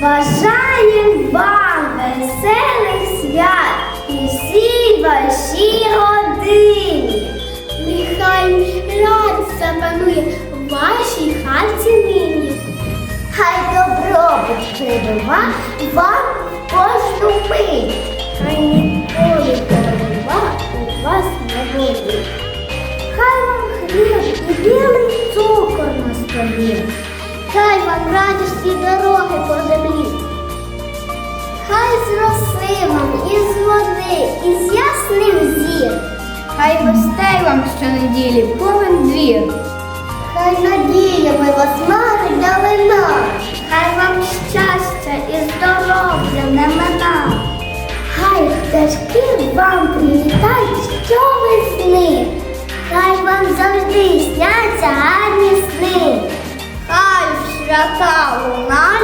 Бажаєм вам веселих свят і всій вашій родині. Нехай радість запанує в вашій хаті нині. Хай добробут прибува вам в кожну мить. Хай ніколи перебува у вас не буде. Хай вам хліб і білий цукор на столі. По землі. Хай зросли вам із води, із ясних зір. Хай гостей вам щонеділі повен двір. Хай надіями вас марить далина. Хай вам щастя і здоров'я не мина. Хай пташки вам прилітають щовесни. Хай вам завжди сняться гарні сни. Хай свята лунають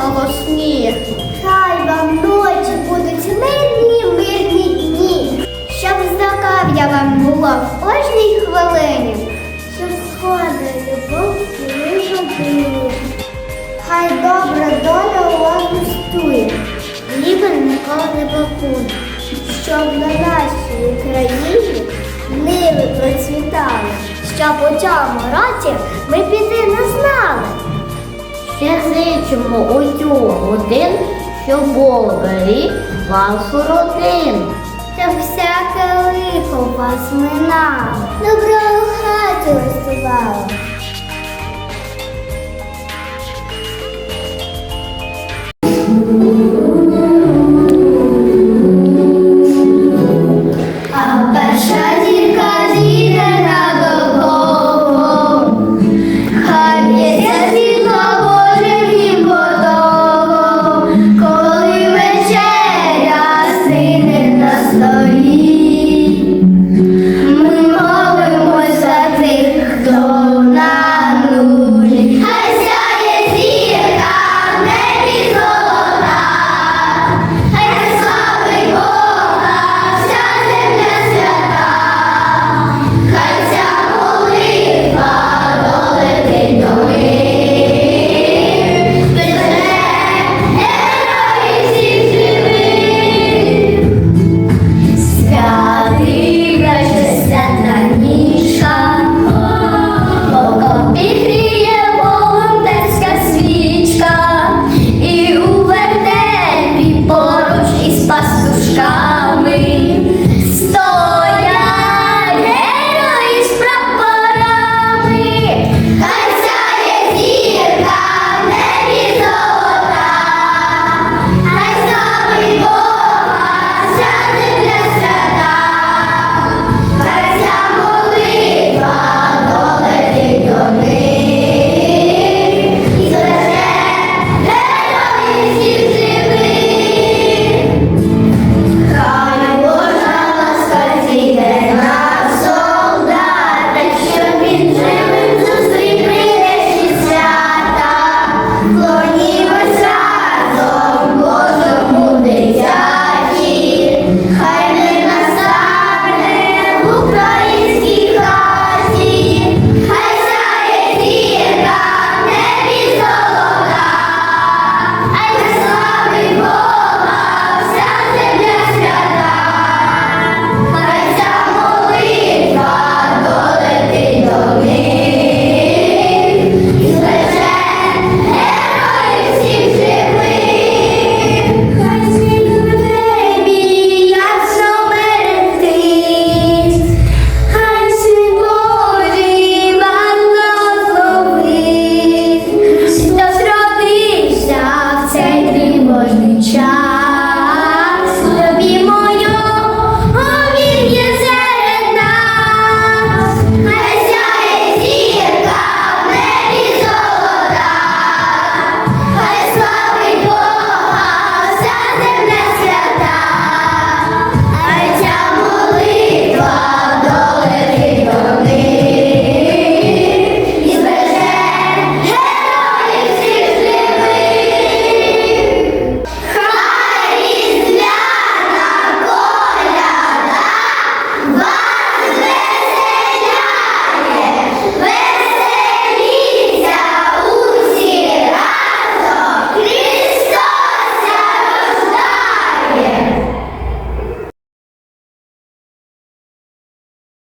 пісні голосні. Хай вам ночі будуть мирні, мирні дні. Щоб здоров'я вам було в кожній хвилині. Щоб сходи любов і ви. Хай добра доля у вас густує, Лібен ніколи не блокує, щоб на нашій Україні ниви процвітали, щоб у цьому році ми біди не знали. Ще зичимо у цю годину, що Бог беріг вашу родину. Та всяке лихо вас минало, добро у хаті розсувало,